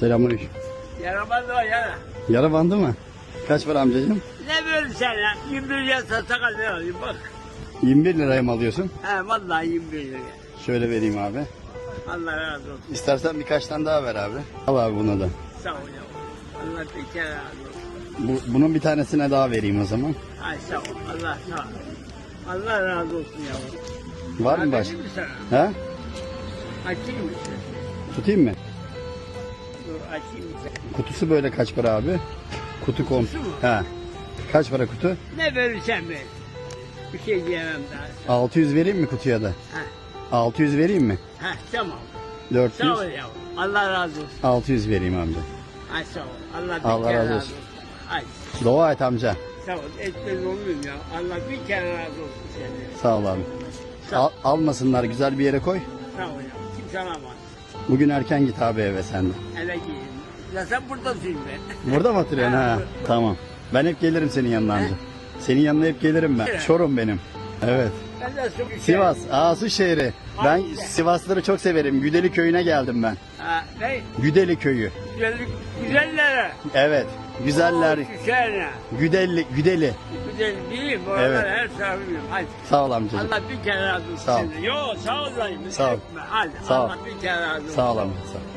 Selamünaleyküm. Yaramaz o yara. Yara bandı mı? Kaç para amcacığım? Ne böyle sen ya? 21 liraya satsak ne alayım bak. 21 liraya mı alıyorsun? He vallahi 21 liraya. Şöyle vereyim abi. Allah razı olsun. İstersen birkaç tane daha ver abi. Al abi buna da. Sağ ol ya. Allah bir kere razı olsun. Bu, bunun bir tanesine daha vereyim o zaman. Ay sağ ol. Allah sağ ol. Allah razı olsun ya. Var mı Daha başka? vereyim mi sana? Ha? Açayım mı? Tutayım mı? Dur açayım? Kutusu böyle kaç para abi? Kutu kom. Kutusu mu? Ha. Kaç para kutu? Ne verirsen ver. Bir şey diyemem daha. 600 vereyim mi kutuya da? Heh, 600 vereyim mi? heh tamam. 400. Sağ ol ya. Allah razı olsun. 600 vereyim amca. Ay sağ ol. Allah Allah razı olsun. Ay Dua et amca. sağ ol. Etmez olur muyum ya? Allah bir kere razı olsun senden. Sağ ol abi. Sağ ol. Al, almasınlar güzel bir yere koy. Sağ ol ya. Kimse alamaz. Bugün erken git abi eve sen de. Eve gidin. Ya sen buradasın ben. Burada mı oturuyorsun ha? Tamam. Ben hep gelirim senin yanına amca. Senin yanına hep gelirim ben. Çorum benim. Evet. Ben de çok Sivas, Asu şehri. Ben Hangisi? Sivasları çok severim. Güdeli köyüne geldim ben. Ha, ne? Güdeli köyü. Güzellik, güzellere. Evet. Güzeller. Güzeller. Güdeli, Güdeli. Güzel mi? Oralar Evet. her biliyorum. Hadi. Sağ ol amcacığım. Allah bir kere razı olsun. Sağ ol. senden. Yo sağ ol. Sağ ol. Hadi. Sağ ol. Allah bir kere razı olsun. Sağ ol amca. Sağ ol.